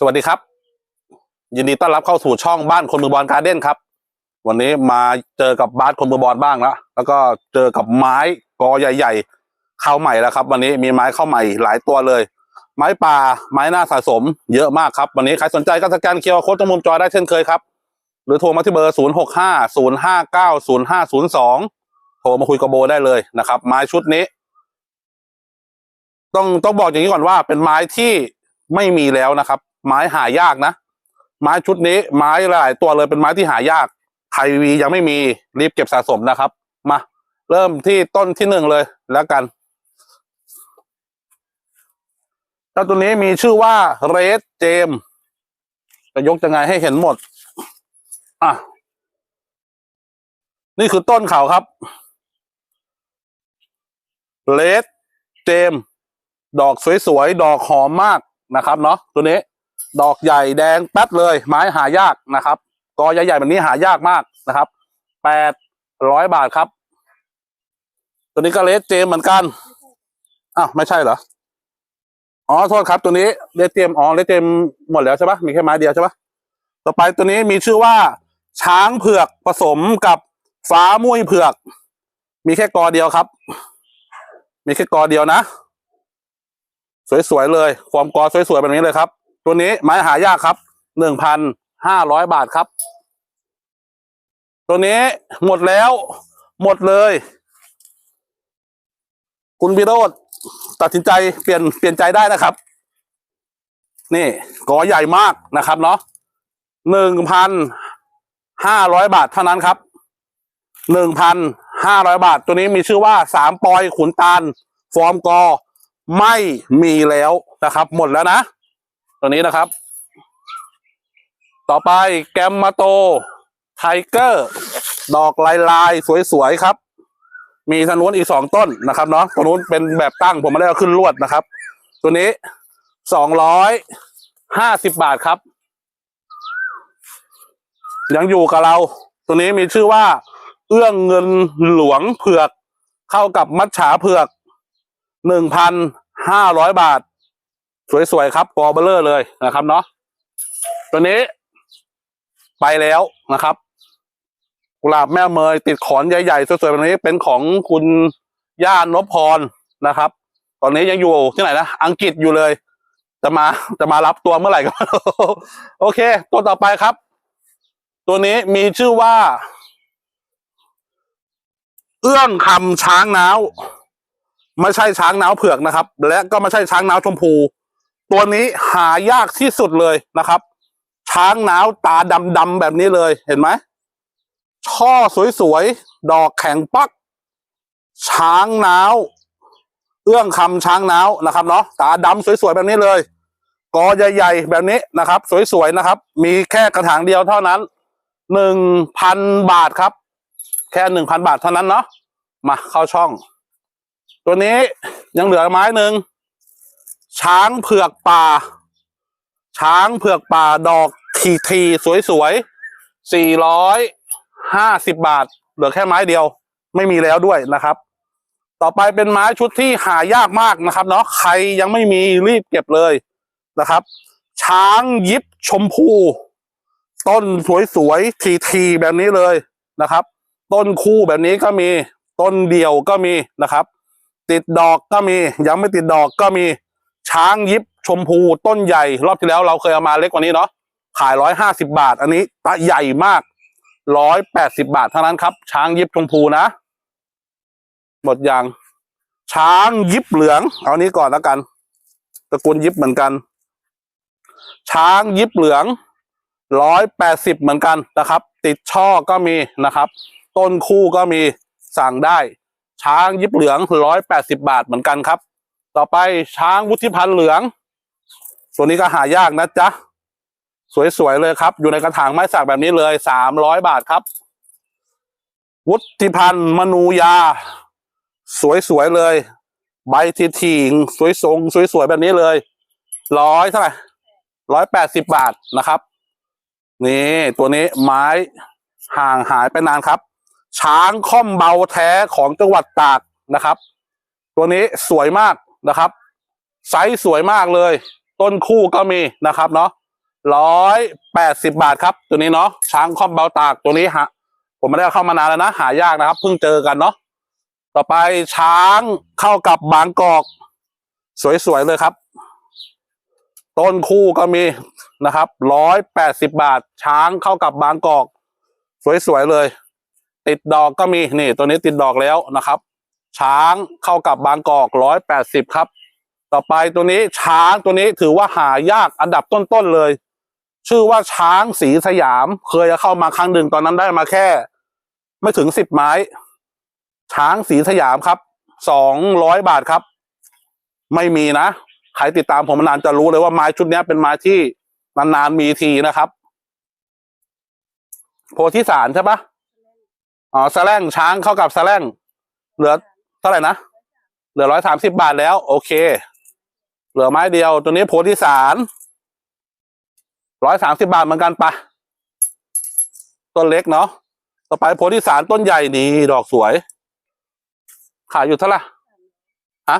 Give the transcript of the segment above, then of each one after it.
สวัสดีครับ ยินดีต้อนรับเข้าสู่ช่องบ้านคนมือบอลการ์เด้นครับ วันนี้มาเจอกับบาสคนมือบอลบ้างแล้วแล้วก็เจอกับไม้กอใหญ่ๆเข้าใหม่แล้วครับ วันนี้มีไม้เข้าใหม่หลายตัวเลย ไม้ป่าไม้หน้าสะสม เยอะมากครับ วันนี้ใครสนใจก็สแกนเคอร์โค้ดตรงมุมจอได้เช่นเคยครับ หรือโทรมาที่เบอร์ 0 6 5 0 5 9 0 5 0 2 โทรมาคุยกับโบได้เลยนะครับ ไม้ชุดนี้ ต้องต้องบอกอย่างนี้ก่อนว่า เป็นไม้ที่ไม่มีแล้วนะครับ ไม้หายากนะ ไม้ชุดนี้ไม้หลายตัวเลยเป็นไม้ที่หายากใครมียังไม่มีรีบเก็บสะสมนะครับ มา เริ่มที่ต้นที่หนึ่งเลยแล้วกันเจ้าตัวนี้มีชื่อว่าเรดเจมจะยกยังไงให้เห็นหมด อะ นี่คือต้นเขาครับเลดเจม ดอกสวยๆ ดอกหอมมากนะครับ เนาะตัวนี้ ดอกใหญ่แดงแป๊ดเลย ไม้หายากนะครับ กอใหญ่ๆแบบนี้หายากมากนะครับแปดร้อยบาทครับ ตัวนี้ก็เลสเจมเหมือนกันอ้าวไม่ใช่เหรออ๋อโทษครับ ตัวนี้เลสเจมอ๋อเลสเจมหมดแล้วใช่ปะมีแค่ไม้เดียวใช่ปะต่อไปตัวนี้มีชื่อว่า ช้างเผือกผสมกับฟ้ามุ้ยเผือก มีแค่กอเดียวครับ มีแค่กอเดียวนะ สวยๆเลย ความกอสวยๆแบบนี้เลยครับ ตัวนี้ไม้หายากครับหนึ่งพันห้าร้อยบาทครับ ตัวนี้หมดแล้ว หมดเลย คุณวิโรธตัดสินใจเปลี่ยนเปลี่ยนใจได้นะครับ นี่กอใหญ่มากนะครับเนาะหนึ่งพันห้าร้อยบาทเท่านั้นครับหนึ่งพันห้าร้อยบาท ตัวนี้มีชื่อว่าสามปอยขุนตาล ฟอร์มกอ ไม่มีแล้วนะครับ หมดแล้วนะ ตัวนี้นะครับ ต่อไปแกมมาโตไทเกอร์ ดอกลายลายๆสวยๆครับ มีทางนู้นอีกสองต้นนะครับเนาะตัวนู้นเป็นแบบตั้งผมไม่ได้เอาขึ้นลวดนะครับ ตัวนี้สองร้อยห้าสิบบาทครับ ยังอยู่กับเรา ตัวนี้มีชื่อว่า เอื้องเงินหลวงเผือก เข้ากับมัดฉาเผือกหนึ่งพันห้าร้อยบาท สวยๆครับกอเบลเลอร์เลยนะครับเนาะตัวนี้ ไปแล้วนะครับกุหลาบแม่เมยติดขอนใหญ่ๆสวยๆแบบนี้เป็นของคุณย่านพพรนะครับ ตอนนี้ยังอยู่ที่ไหนนะอังกฤษอยู่เลย จะมาจะมารับตัวเมื่อไหร่ก็โอเค ตัวต่อไปครับ ตัวนี้มีชื่อว่า เอื้องคำช้างน้าวไม่ใช่ช้างน้าวเผือกนะครับ และก็ไม่ใช่ช้างน้าวชมพู ตัวนี้หายากที่สุดเลยนะครับ ช้างน้าวตาดำๆแบบนี้เลยเห็นไหมช่อสวยๆ ดอกแข็งปัก ช้างน้าวเอื้องคำช้างน้าวนะครับเนาะตาดำสวยๆ แบบนี้เลยกอใหญ่ๆ แบบนี้นะครับ สวยๆ นะครับ มีแค่กระถางเดียวเท่านั้นหนึ่งพันบาทครับ แค่หนึ่งพันบาทเท่านั้นเนาะมาเข้าช่อง ตัวนี้ยังเหลือไม้หนึ่ง ช้างเผือกป่า ช้างเผือกป่าดอกทีทีสวยๆสี่ร้อยห้าสิบบาท เหลือแค่ไม้เดียว ไม่มีแล้วด้วยนะครับ ต่อไปเป็นไม้ชุดที่หายากมากนะครับเนาะใครยังไม่มีรีบเก็บเลยนะครับ ช้างยิบชมพู ต้นสวยๆทีทีแบบนี้เลยนะครับ ต้นคู่แบบนี้ก็มีต้นเดี่ยวก็มีนะครับ ติดดอกก็มียังไม่ติดดอกก็มี ช้างยิบชมพูต้นใหญ่ รอบที่แล้วเราเคยเอามาเล็กกว่านี้เนาะขายร้อยห้าสิบาท อันนี้ตาใหญ่มากร้อยแปดสิบาทเท่านั้นครับ ช้างยิบชมพูนะ หมดยังช้างยิบเหลือง เอานี้ก่อนแล้วกันตระกูลยิบเหมือนกัน ช้างยิบเหลืองร้อยแปดสิบเหมือนกันนะครับ ติดช่อก็มีนะครับ ต้นคู่ก็มีสั่งได้ ช้างยิบเหลืองร้อยแปดสิบาทเหมือนกันครับ ต่อไปช้างวุฒิพันธ์เหลือง ตัวนี้ก็หายากนะจ๊ะ สวยๆเลยครับ อยู่ในกระถางไม้สักแบบนี้เลยสามร้อยบาทครับ วุฒิพันธ์มนูยา สวยๆเลย ใบทีทีงสวยทรงสวยๆแบบนี้เลยร้อยเท่าไหร่ร้อยแปดสิบบาทนะครับ นี่ตัวนี้ไม้ห่างหายไปนานครับ ช้างค่อมเบาแท้ของจังหวัดตากนะครับ ตัวนี้สวยมาก นะครับ ไซส์สวยมากเลย ต้นคู่ก็มีนะครับเนาะร้อยแปดสิบาทครับ ตัวนี้เนาะช้างคอมเบาตากตัวนี้ฮะผมไม่ได้เข้ามานานแล้วนะ หายากนะครับ เพิ่งเจอกันเนาะต่อไปช้างเข้ากับบางกอก สวยๆเลยครับ ต้นคู่ก็มีนะครับร้อยแปดสิบาท ช้างเข้ากับบางกอก สวยๆเลย ติดดอกก็มีนี่ ตัวนี้ติดดอกแล้วนะครับ ช้างเข้ากับบางกอกร้อยแปดสิบครับ ต่อไปตัวนี้ช้างตัวนี้ถือว่าหายากอันดับต้นๆเลย ชื่อว่าช้างสีสยาม เคยจะเข้ามาครั้งหนึ่งตอนนั้นได้มาแค่ ไม่ถึงสิบไม้ ช้างสีสยามครับสองร้อยบาทครับ ไม่มีนะใครติดตามผมมานานจะรู้เลยว่าไม้ชุดนี้เป็นไม้ที่นานๆมีทีนะครับ โพธิสารใช่ปะอ๋อสแลงช้างเข้ากับสแลงเหลือ ท่าไหร่นะเหลือร้อยสามสิบาทแล้ว โอเค เหลือไม้เดียว ตัวนี้โพธิสารร้อยสามสิบาทเหมือนกันปะต้นเล็กเนาะต่อไปโพธิสารต้นใหญ่นี่ดอกสวย ขายอยู่เท่าไหร่ฮะ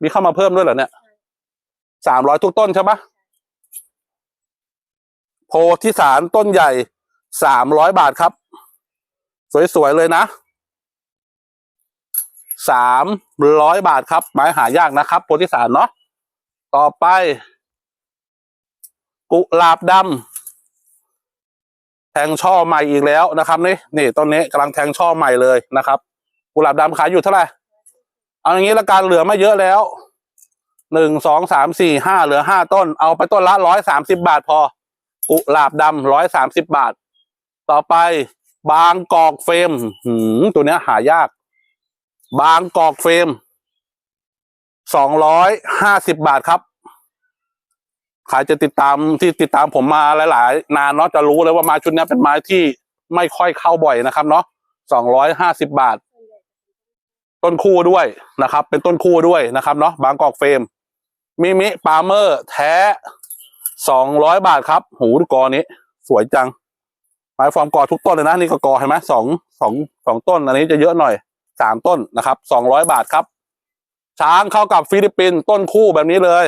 มีเข้ามาเพิ่มด้วยเหรอเนี่ยสามร้อยทุกต้นใช่ปะโพธิสารต้นใหญ่สามร้อยบาทครับ สวยๆเลยนะ สามร้อยบาทครับไม้หายากนะครับโพธิสารเนาะต่อไป กุหลาบดำแทงช่อใหม่อีกแล้วนะครับ นี่นี่ต้นนี้กำลังแทงช่อใหม่เลยนะครับ กุหลาบดำขายอยู่เท่าไหร่เอาอย่างนี้ละกันเหลือไม่เยอะแล้วหนึ่งสองสามสี่ห้าเหลือห้าต้น เอาไปต้นละร้อยสามสิบาทพอ กุหลาบดำร้อยสามสิบบาท ต่อไปบางกอกเฟรมหืมตัวเนี้ยหายาก บางกอกเฟรมสองร้อยห้าสิบบาทครับใครจะติดตามที่ติดตามผมมาหลาย ๆ นานเนาะจะรู้เลยว่าไม้ชุดนี้เป็นไม้ที่ไม่ค่อยเข้าบ่อยนะครับ เนาะสองร้อยห้าสิบบาท ต้นคู่ด้วยนะครับ เป็นต้นคู่ด้วยนะครับ เนาะบางกอกเฟรมมิมิปาเมอร์ แท้สองร้อยบาทครับ หูดูกอนี้ สวยจังไม้ฟอร์มกอทุกต้นเลยนะนี่ก็กอเห็นไหมสองสองสองต้น อันนี้จะเยอะหน่อย สามต้นนะครับสองร้อยบาทครับ ช้างเข้ากับฟิลิปปินส์ต้นคู่แบบนี้เลย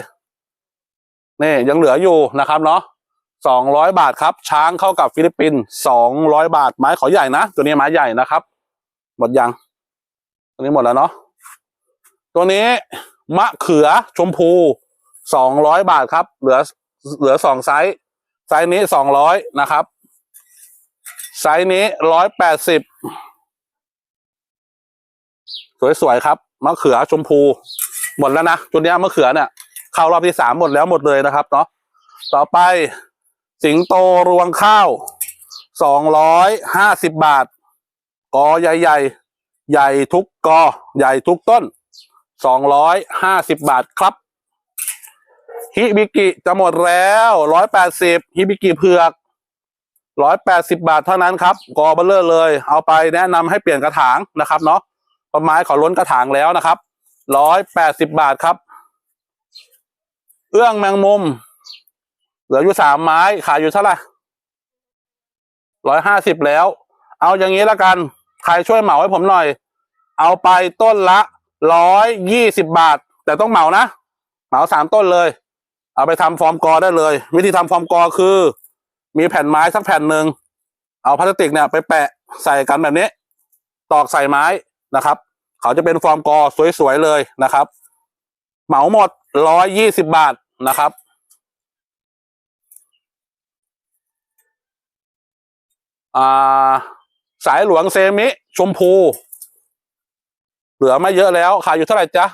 นี่ยังเหลืออยู่นะครับเนาะสองร้อยบาทครับ ช้างเข้ากับฟิลิปปินส์สองร้อยบาทไม้ขอใหญ่นะตัวนี้ไม้ใหญ่นะครับ หมดยังตัวนี้หมดแล้วเนาะตัวนี้มะเขือชมพูสองร้อยบาทครับ เหลือเหลือสองไซส์ไซส์นี้สองร้อยนะครับ ไซส์นี้ร้อยแปดสิบ สวยๆครับมะเขือชมพูหมดแล้วนะตัวเนี้มะเขือเนี่ยเข้ารอบที่สามหมดแล้วหมดเลยนะครับเนาะต่อไปสิงโตรวงข้าวสองร้อยห้าสิบบาทกอใหญ่ๆใหญ่ทุกกอใหญ่ทุกต้นสองร้อยห้าสิบบาทครับ ฮิบิกิจะหมดแล้วร้อยแปดสิบฮิบิกิเผือกร้อยแปดสิบาทเท่านั้นครับ กอเบลเลอร์เลย เอาไปแนะนำให้เปลี่ยนกระถางนะครับเนาะ ต้นไม้ขอล้นกระถางแล้วนะครับร้อยแปดสิบบาทครับ เอื้องแมงมุม เหลืออยู่สามไม้ขายอยู่เท่าไหร่ร้อยห้าสิบแล้ว เอาอย่างนี้ละกัน ใครช่วยเหมาให้ผมหน่อย เอาไปต้นละร้อยยี่สิบบาท แต่ต้องเหมานะ เหมาสามต้นเลย เอาไปทำฟอร์มกอได้เลย วิธีทำฟอร์มกอคือ มีแผ่นไม้สักแผ่นหนึ่งเอาพลาสติกเนี่ยไปแปะใส่กันแบบนี้ ตอกใส่ไม้นะครับ เขาจะเป็นฟอร์มกอสวยๆเลยนะครับ เหมาหมดร้อยยี่สิบบาทนะครับาสายหลวงเซมิ ชมพู เหลือไม่เยอะแล้วขายอยู่เท่าไหร่จ๊ะ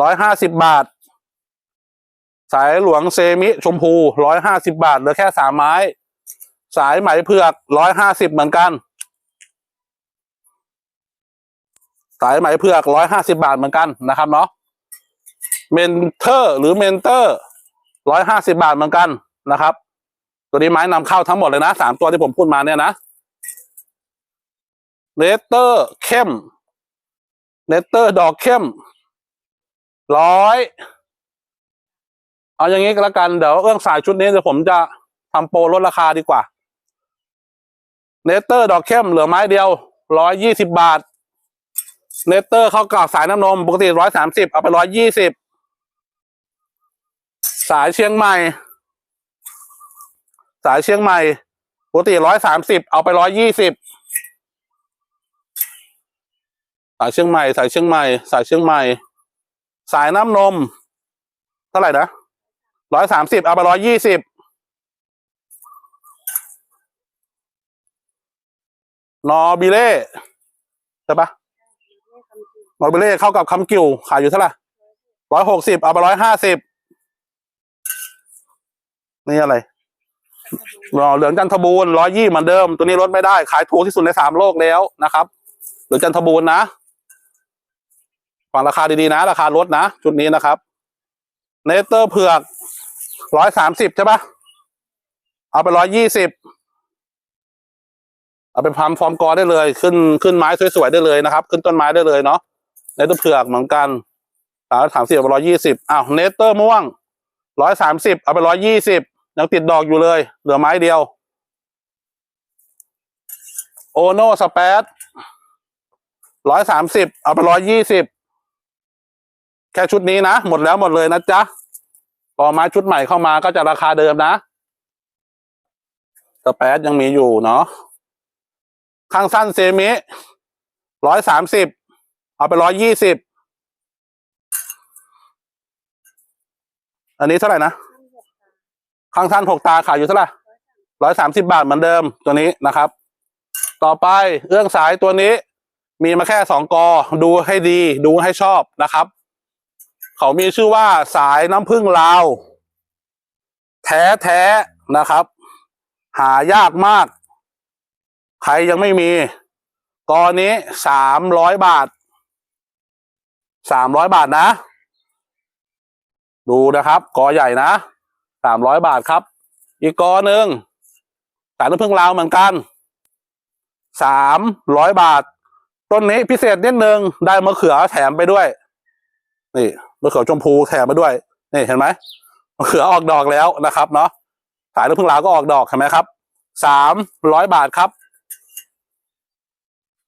ร้อยห้าสิบบาท สายหลวงเซมิ ชมพูร้อยห้าสิบาทเหลือแค่สามไม้ สายไหมเผือกร้อยห้าสิบเหมือนกัน สายไหมเผือกร้อยห้าสิบาทเหมือนกันนะครับเนาะเมนเทอร์หรือเมนเตอร์ร้อยห้าสิบาทเหมือนกันนะครับ ตัวนี้ไม้นำเข้าทั้งหมดเลยนะสามตัวที่ผมพูดมาเนี่ยนะเลเตอร์เข้มเลเตอร์ดอกเข้มร้อยเอาอย่างนี้ก็แล้วกันเดี๋ยวเอื้องสายชุดนี้เดี๋ยวผมจะทำโปรลดราคาดีกว่าเลเตอร์ดอกเข้มเหลือไม้เดียวร้อยยี่สิบบาท เลเตอร์เข้ากับสายน้ำนม ปกติร้อยสามสิบเอาไปร้อยยี่สิบสายเชียงใหม่ สายเชียงใหม่ ปกติร้อยสามสิบเอาไปร้อยยี่สิบสายเชียงใหม่ สายเชียงใหม่ สายเชียงใหม่ สายน้ำนม เท่าไหร่นะร้อยสามสิบเอาไปร้อยยี่สิบนอบิเล่ใช่ปะ นอบิเล่เข้ากับคำกิ่วขายอยู่เท่าไหร่ร้อยหกสิบเอาไปร้อยห้าสิบนี่อะไรรอเหลืองจันทบูรร้อยยี่เหมือนเดิม ตัวนี้ลดไม่ได้ ขายถูกที่สุดในสามโลกแล้วนะครับ เหลืองจันทบูรนะฟังราคาดีๆนะ ราคาลดนะ ชุดนี้นะครับ เนเตอร์เผือกร้อยสามสิบใช่ปะเอาไปร้อยยี่สิบเอาไปพัมฟอร์มกอได้เลย ขึ้นขึ้นไม้สวยๆได้เลยนะครับ ขึ้นต้นไม้ได้เลยเนาะ เนเตอร์เผือกเหมือนกันสามสามสิบเอาไปร้อยยี่สิบอ้าวเนเตอร์ม่วงร้อยสามสิบเอาไปร้อยยี่สิบยังติดดอกอยู่เลย เหลือไม้เดียว โอโนสเปซร้อยสามสิบเอาไปร้อยยี่สิบแค่ชุดนี้นะ หมดแล้วหมดเลยนะจ๊ะพอไม้ชุดใหม่เข้ามาก็จะราคาเดิมนะสเปซยังมีอยู่เนาะข้างสั้นเซมิร้อยสามสิบ เอาไปร้อยยี่สิบอันนี้เท่าไหร่นะข้างสั้นหกตาขายอยู่เท่าไหร่ร้อยสามสิบาทเหมือนเดิมตัวนี้นะครับ ต่อไปเอื้องสายตัวนี้ มีมาแค่สองกอ ดูให้ดีดูให้ชอบนะครับ เขามีชื่อว่าสายน้ำผึ้งลาว แท้แท้ๆนะครับ หายากมาก ใครยังไม่มี กอนี้สามร้อยบาท สามร้อยบาทนะ ดูนะครับกอใหญ่นะสามร้อยบาทครับ อีกกอหนึ่งสายน้ำผึ้งลาวเหมือนกันสามร้อยบาท ต้นนี้พิเศษนิดนึงได้มะเขือแถมไปด้วย นี่มะเขือชมพูแถมไปด้วย นี่เห็นไหมมะเขือออกดอกแล้วนะครับ เนาะสายน้ำผึ้งลาวก็ออกดอกเห็นไหมครับสามร้อยบาทครับ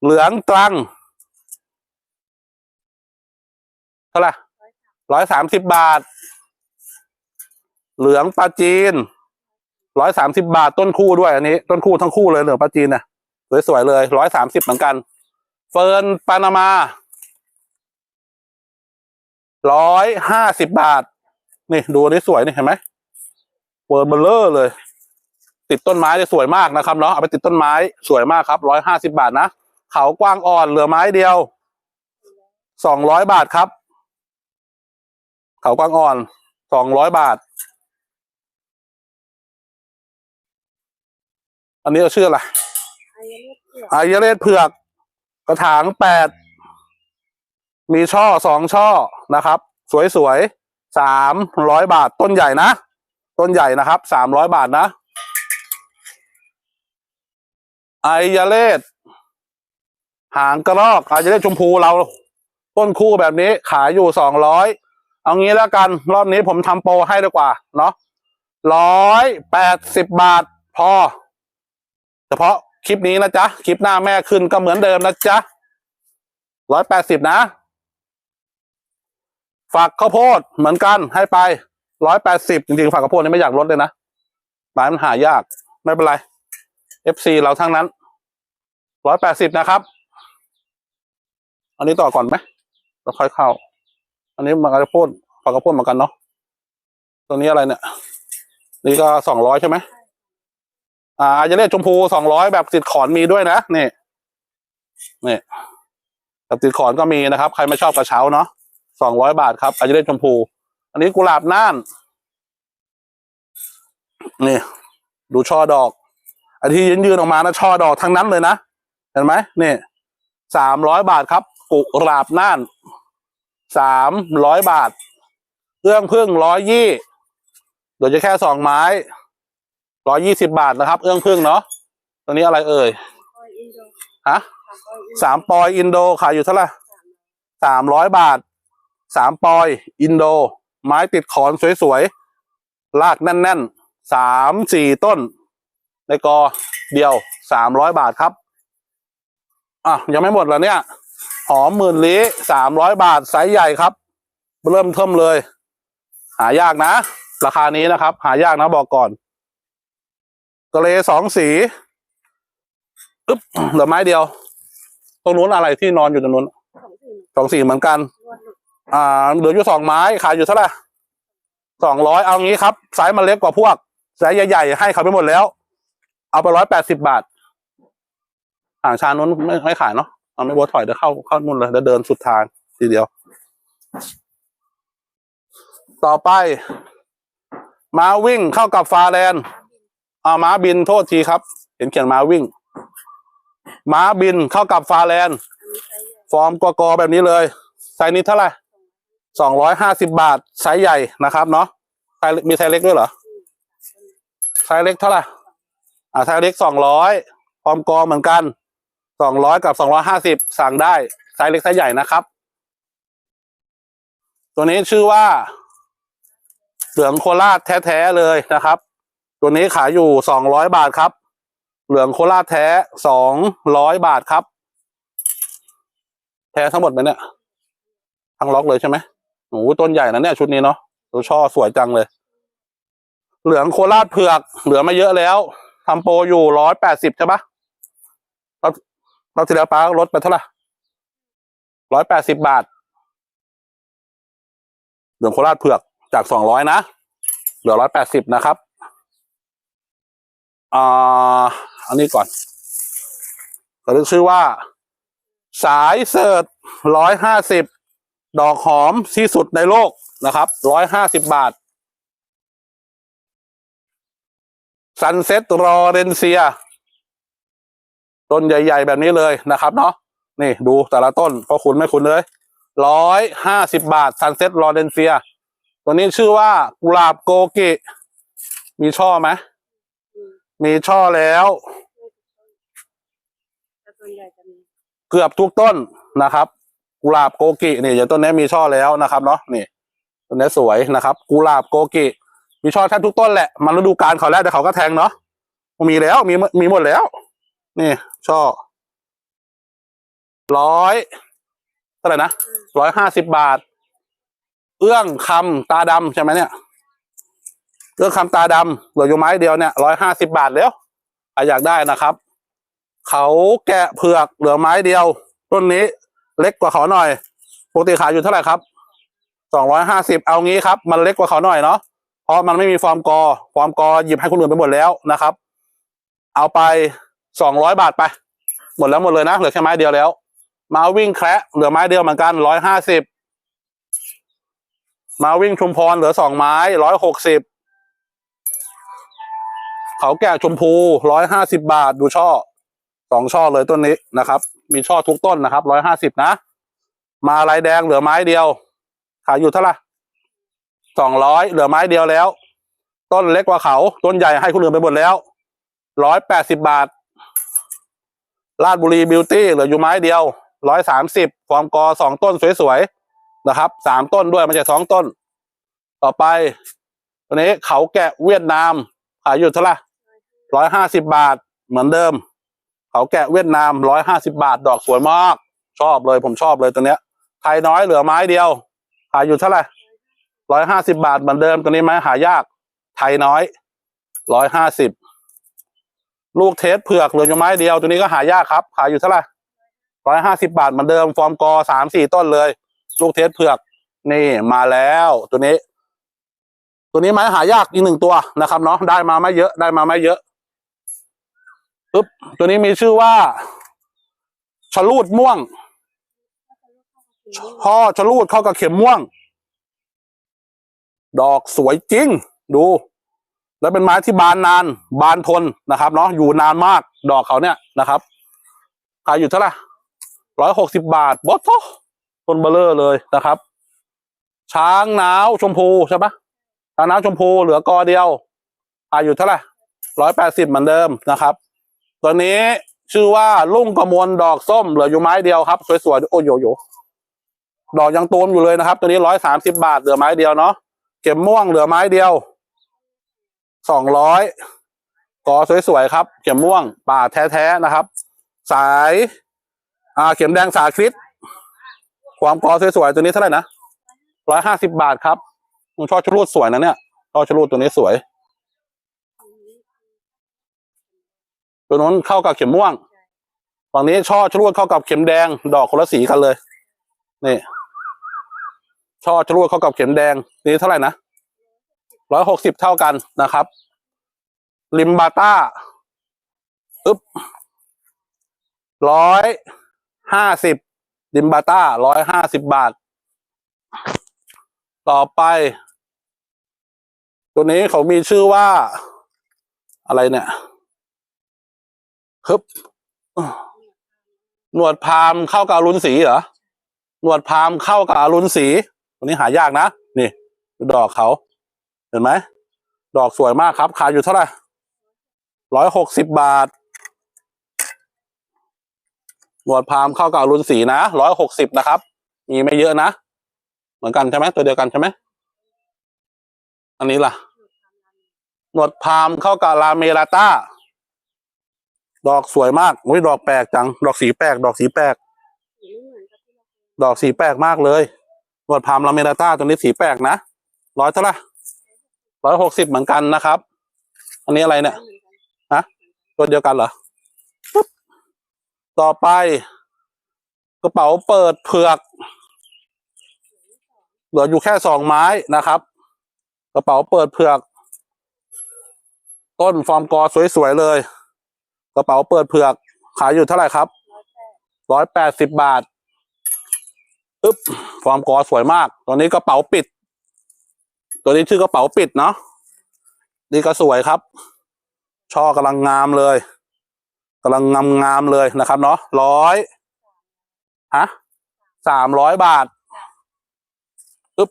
เหลืองตรัง เท่าไหร่ร้อยสามสิบบาท เหลืองปลาจีนร้อยสามสิบาทต้นคู่ด้วยอันนี้ ต้นคู่ทั้งคู่เลยเหลืองปลาจีนเนี่ยสวยๆเลยร้อยสามสิบเหมือนกัน เฟิร์นปานามาร้อยห้าสิบบาท นี่ดูนนี้สวยนี่เห็นไหมเฟิร์นเบลเลอร์เลย ติดต้นไม้จะสวยมากนะครับเนาะเอาไปติดต้นไม้สวยมากครับร้อยห้าสิบาทนะเขากว้างอ่อนเหลือไม้เดียวสองร้อยบาทครับ เขากวางอ่อนสองร้อยบาท อันนี้เราชื่ออะไรอายเลือดเผือกอายเลศเผือก กระถางแปด มีช่อสองช่อนะครับ สวยๆสามร้อยบาทต้นใหญ่นะ ต้นใหญ่นะครับสามร้อยบาทนะไอยาเลศหางกระรอกไอยาเลศชมพูเรา ต้นคู่แบบนี้ขายอยู่สองร้อย เอางี้แล้วกัน รอบนี้ผมทำโปรให้ดีกว่า เนาะร้อยแปดสิบบาทพอ เฉพาะคลิปนี้นะจ๊ะ คลิปหน้าแม่ขึ้นก็เหมือนเดิมนะจ๊ะร้อยแปดสิบนะ ฝากข้าวโพดเหมือนกันให้ไปร้อยแปดสิบจริงๆ ฝากข้าวโพดนี่ไม่อยากลดเลยนะหมายมันหายาก ไม่เป็นไร FC เราทั้งนั้นร้อยแปดสิบนะครับ อันนี้ต่อก่อนไหมแล้วค่อยเข้า อันนี้มันข้าวโพดฝากข้าวโพดเหมือนกันเนาะตัวนี้อะไรเนี่ย นี่ก็สองร้อยใช่ไหมอ่าจะเรียกชมพูสองร้อยแบบติดขอนมีด้วยนะนี่นี่แบบติดขอนก็มีนะครับ ใครไม่ชอบกระเช้าเนาะสองร้อยบาทครับอาจจะเรียกชมพู อันนี้กุหลาบน่าน นี่ ดูช่อดอกอันที่ยืนยืนออกมานะช่อดอกทั้งนั้นเลยนะเห็นไหมนี่สามร้อยบาทครับกุหลาบน่าน สามร้อยบาท เครื่องพึ่งร้อยยี่เดี๋ยวจะแค่สองไม้ร้อยยี่สิบาทนะครับ เอื้องพึ่งเนาะตัวนี้อะไรเอ่ยคอยอินโดฮะสามคอยอินโดสามปอยอินโดขายอยู่เท่าไหร่สามร้อยบาทสามปอยอินโด ไม้ติดขอนสวยๆลากแน่นๆสามสี่ต้น ในกอเดียวสามร้อยบาทครับอะยังไม่หมดแล้วเนี่ย หอมหมื่นลี้สามร้อยบาทไซส์ใหญ่ครับ เริ่มเทิมเลย หายากนะ ราคานี้นะครับ หายากนะบอกก่อนกระเลสองสีอึ๊บเหลือไม้เดียว ตรงนู้นอะไรที่นอนอยู่ตรงนู้นสองสีเหมือนกัน อ่าเหลืออยู่สองไม้ขายอยู่เท่าไหร่สองร้อยเอางี้ครับไซส์มันเล็กกว่าพวกไซส์ใหญ่ๆให้เขาไปหมดแล้ว เอาไปร้อยแปดสิบบาทห่างชานู้นไม่ไม่ขายเนาะ เอาไม่บัวถอยเดี๋ยวเข้าเข้านู่นเลยเดี๋ยวเดินสุดทางทีเดียว ต่อไป ม้าวิ่งเข้ากับฟาแลนด์อ่าม้าบินโทษทีครับ เห็นเขียนม้าวิ่ง ม้าบินเข้ากับฟาแลนด์ฟอร์มกกอแบบนี้เลยไซส์นี้เท่าไหร่สองร้อยห้าสิบาทไซส์ใหญ่นะครับ เนาะไซส์มีไซส์เล็กด้วยเหรอไซส์เล็กเท่าไหร่อ่าไซส์เล็กสองร้อยฟอร์มกอเหมือนกัน สองร้อยกับสองร้อยห้าสิบสั่งได้ไซส์เล็กไซส์ใหญ่นะครับ ตัวนี้ชื่อว่า เหลืองโคราชแท้ๆเลยนะครับ ตัวนี้ขายอยู่สองร้อยบาทครับ เหลืองโคราชแท้สองร้อยบาทครับ แท้ทั้งหมดไหมเนี่ยทั้งล็อกเลยใช่ไหมโอ้โหต้นใหญ่นะเนี่ยชุดนี้เนาะดูช่อสวยจังเลย เหลืองโคราชเผือก เหลือมาเยอะแล้วทำโปรอยู่ร้อยแปดสิบใช่ปะเราเราทีแล้วป้าลดไปเท่าไหร่ร้อยแปดสิบบาทเหลืองโคราชเผือกจากสองร้อยนะ เหลือร้อยแปดสิบนะครับอ่าอันนี้ก่อนก็เรียกชื่อว่า สายเสิร์ตร้อยห้าสิบดอกหอมที่สุดในโลกนะครับร้อยห้าสิบบาทซันเซ็ตรอเรนเซีย ต้นใหญ่ ๆ แบบนี้เลยนะครับเนาะนี่ดูแต่ละต้นพอคุณไม่คุณเลยร้อยห้าสิบบาทซันเซ็ตรอเรนเซีย ตัวนี้ชื่อว่ากุหลาบโกกิ มีช่อไหมมีช่อแล้วแต่ส่วนใหญ่จะมีเกือบทุกต้นนะครับ กุหลาบโกกินี่อย่างต้นนี้มีช่อแล้วนะครับเนาะนี่ต้นนี้สวยนะครับ กุหลาบโกกิ มีช่อแทบทุกต้นแหละ มันฤดูกาลเขาแล้วแต่เขาก็แทงเนาะมีแล้วมีมีหมดแล้ว นี่ช่อร้อยเท่าไหร่นะร้อยห้าสิบบาท เอื้องคำตาดำใช่ไหมเนี่ย เอื้องคำตาดำเหลืออยู่ไม้เดียวเนี่ยร้อยห้าสิบบาทแล้วอยากได้นะครับ เขาแกะเผือกเหลือไม้เดียว ต้นนี้เล็กกว่าเขาหน่อยปกติขายอยู่เท่าไหร่ครับสองร้อยห้าสิบเอางี้ครับ มันเล็กกว่าเขาหน่อยเนาะเพราะมันไม่มีฟอร์มกอ ฟอร์มกอหยิบให้คนอื่นไปหมดแล้วนะครับ เอาไป สองร้อยบาทไป หมดแล้วหมดเลยนะเหลือแค่ไม้เดียวแล้ว มาวิ่งแคระเหลือไม้เดียวเหมือนกันร้อยห้าสิบมาวิ่งชุมพรเหลือสองไม้ร้อยหกสิบเขาแก่ชมพูร้อยห้าสิบบาทดูช่อสองช่อเลยต้นนี้นะครับ มีช่อทุกต้นนะครับร้อยห้าสิบนะ มาลายแดงเหลือไม้เดียว ขายอยู่เท่าไหร่สองร้อยเหลือไม้เดียวแล้ว ต้นเล็กกว่าเขา ต้นใหญ่ให้คนอื่นไปหมดแล้วร้อยแปดสิบบาท ลาดบุรีบิวตี้เหลืออยู่ไม้เดียวร้อยสามสิบฟอร์มกอสองต้นสวยๆนะครับสามต้นด้วยมันจะสองต้น ต่อไป ตัวนี้เขาแกะเวียดนามขายอยู่เท่าไหร่ร้อยห้าสิบบาทเหมือนเดิม เขาแกะเวียดนามร้อยห้าสิบาท ดอกสวยมาก ชอบเลยผมชอบเลยตัวเนี้ยไทยน้อยเหลือไม้เดียวขายอยู่เท่าไหร่ร้อยห้าสิบาทเหมือนเดิมตัวนี้ไม้หายาก ไทยน้อยร้อยห้าสิบ ลูกเทสเผือกเหลืออยู่ไม้เดียวตัวนี้ก็หายากครับ ขายอยู่เท่าไหร่ร้อยห้าสิบาทเหมือนเดิมฟอร์มกอสามสี่ต้นเลย ลูกเทสเผือก นี่มาแล้วตัวนี้ ตัวนี้ไม้หายากอีกหนึ่งตัวนะครับเนาะได้มาไม่เยอะได้มาไม่เยอะปึ๊บตัวนี้มีชื่อว่าชะลูดม่วงพ่อชะลูดเข้ากับเข็มม่วง ดอกสวยจริง ดู แล้วเป็นไม้ที่บานนาน บานทนนะครับเนาะอยู่นานมากดอกเขาเนี่ยนะครับขายอยู่เท่าไหร่ร้อยหกสิบบาทบอสต้นเบลเลอร์เลยนะครับ ช้างหนาวชมพูใช่ปะช้างหนาวชมพูเหลือกอเดียวขายอยู่เท่าไหร่ร้อยแปดสิบเหมือนเดิมนะครับ ตัวนี้ชื่อว่าลุ่งกระมวลดอกส้มเหลืออยู่ไม้เดียวครับ สวยๆโอ้โยโยดอกยังตูมอยู่เลยนะครับ ตัวนี้ร้อยสามสิบาทเหลือไม้เดียวเนาะเข็มม่วงเหลือไม้เดียว สองร้อยกอสวยๆครับ เข็มม่วงป่าแท้ๆนะครับ สายอ่าเข็มแดงสาคริสความกอสวยๆตัวนี้เท่าไหร่นะร้อยห้าสิบบาทครับผมชอบชะลูดสวยนะเนี่ยชอบชลูดตัวนี้สวย ตัวนู้นเข้ากับเข็มม่วงฝั่งนี้ช่อชะลวดเข้ากับเข็มแดง ดอกคนละสีกันเลยนี่ช่อชลวดเข้ากับเข็มแดง นี่เท่าไหร่นะ ร้อยหกสิบเท่ากันนะครับ ลิมบาต้าอึ๊บร้อยห้าสิบลิมบาต้าร้อยห้าสิบบาท ต่อไป ตัวนี้เขามีชื่อว่า อะไรเนี่ยฮึบหนวดพามเข้ากับอรุณสีเหรอ หนวดพามเข้ากับอรุณสีตัวนี้หายากนะ นี่ ดอกเขา เห็นไหม ดอกสวยมากครับ ขายอยู่เท่าไหร่ร้อยหกสิบบาทหนวดพามเข้ากับรุณสีนะร้อยหกสิบนะครับ มีไม่เยอะนะ เหมือนกันใช่ไหมตัวเดียวกันใช่ไหม อันนี้ล่ะ หนวดพามเข้ากับลาเมลาต้า ดอกสวยมากอุ้ยดอกแปลกจัง ดอกสีแปลก ดอกสีแปลก ดอกสีแปลกมากเลย หนวดพามลาเมลาต้าตัวนี้สีแปลกนะร้อยเท่าไหร่ ร้อยหกสิบเหมือนกันนะครับ อันนี้อะไรเนี่ยเหมือนกันตัวเดียวกันเหรอปุ๊บต่อไป กระเป๋าเปิดเผือก เหลืออยู่แค่สองไม้นะครับ กระเป๋าเปิดเผือก ต้นฟอร์มกอสวยๆเลย กระเป๋าเปิดเผือก ขายอยู่เท่าไหร่ครับร้อยแปดสิบบาทอึ๊บฟอร์มกอสวยมากตัวนี้กระเป๋าปิด ตัวนี้ชื่อกระเป๋าปิดเนาะนี่ก็สวยครับ ช่อกำลังงามเลยกำลังงามงามเลยนะครับ เนาะร้อยฮะสามร้อยบาทอึ๊บ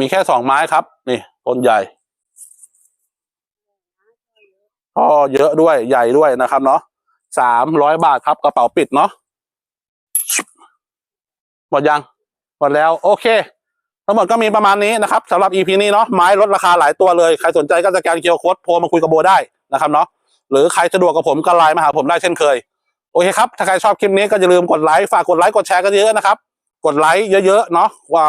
มีแค่สองไม้ครับ นี่ต้นใหญ่ช่อเยอะด้วยใหญ่ด้วยนะครับ เนาะสามร้อยบาทครับกระเป๋าปิดเนาะหมดยังหมดแล้ว โอเค ทั้งหมดก็มีประมาณนี้นะครับสำหรับ EP นี้เนาะไม้ลดราคาหลายตัวเลยใครสนใจก็สแกนเคียวโค้ดโทรมาคุยกับโบได้นะครับเนาะหรือใครสะดวกกับผมก็ไลน์มาหาผมได้เช่นเคยโอเคครับถ้าใครชอบคลิปนี้ก็อย่าลืมกดไลค์ฝากกดไลค์กดแชร์กันเยอะนะครับ กดไลค์เยอะๆเนาะว่า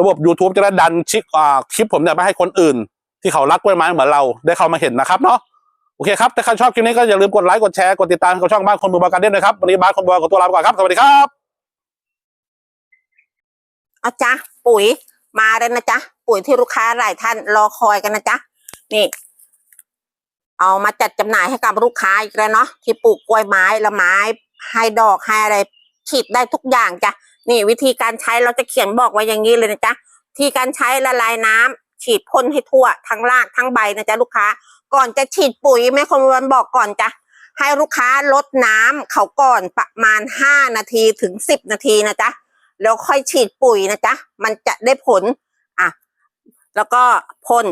ระบบ YouTube จะได้ดันชิปอ่าคลิปผมเนี่ยไปให้คนอื่น ที่เขารักกล้วยไม้เหมือนเราได้เข้ามาเห็นนะครับเนาะโอเคครับถ้าใครชอบคลิปนี้ก็อย่าลืมกดไลค์กดแชร์กดติดตามกับช่องบ้านคนมือบาการเด้นนะครับวันนี้บ้านคนมือบาขอตัวลาไปก่อนครับสวัสดีครับอาจ้ะ ปุ๋ยมาแล้วนะจ๊ะ ปุ๋ยที่ลูกค้าหลายท่านรอคอยกันนะจ๊ะ นี่ เอามาจัดจำหน่ายให้กับลูกค้าอีกแล้วเนาะที่ปลูกกล้วยไม้ละไม้ให้ดอกให้อะไรฉีดได้ทุกอย่างจ้ะ นี่วิธีการใช้เราจะเขียนบอกไว้อย่างนี้เลยนะจ๊ะ ที่การใช้ละลายน้ำฉีดพ่นให้ทั่วทั้งรากทั้งใบนะจ๊ะลูกค้า ก่อนจะฉีดปุ๋ยแม่คนวันบอกก่อนจ้ะให้ลูกค้าลดน้ำเขาก่อนประมาณห้านาทีถึงสิบนาทีนะจ๊ะ แล้วค่อยฉีดปุ๋ยนะจ๊ะ มันจะได้ผล อะ แล้วก็พ่น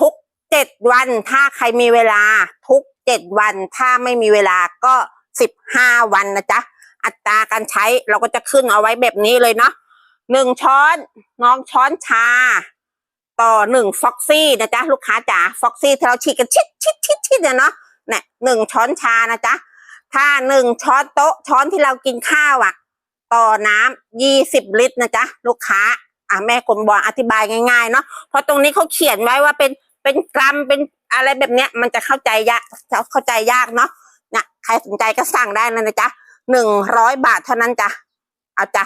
ทุกเจ็ดวัน ถ้าใครมีเวลา ทุกเจ็ดวัน ถ้าไม่มีเวลาก็สิบห้าวันนะจ๊ะ อัตราการใช้เราก็จะขึ้นเอาไว้แบบนี้เลยเนาะหนึ่งช้อนน้องช้อนชา ต่อหนึ่งฟ็อกซี่นะจ๊ะ ลูกค้าจ๋าฟ็อกซี่ที่เราฉีดกันชิดชิดชิดชิดเนี่ยเนาะเนี่ยหนึ่งช้อนชานะจ๊ะ ถ้าหนึ่งช้อนโต๊ะช้อนที่เรากินข้าวอะ ต่อน้ำยี่สิบลิตรนะจ๊ะลูกค้า อะแม่กลมบอกอธิบายง่ายๆเนาะเพราะตรงนี้เขาเขียนไว้ว่าเป็นเป็นกรัมเป็นอะไรแบบเนี้ย มันจะเข้าใจยากเข้าใจยากเนาะเนี่ยใครสนใจก็สั่งได้นะจ๊ะหนึ่งร้อยบาทเท่านั้นจ้ะเอาจ้ะ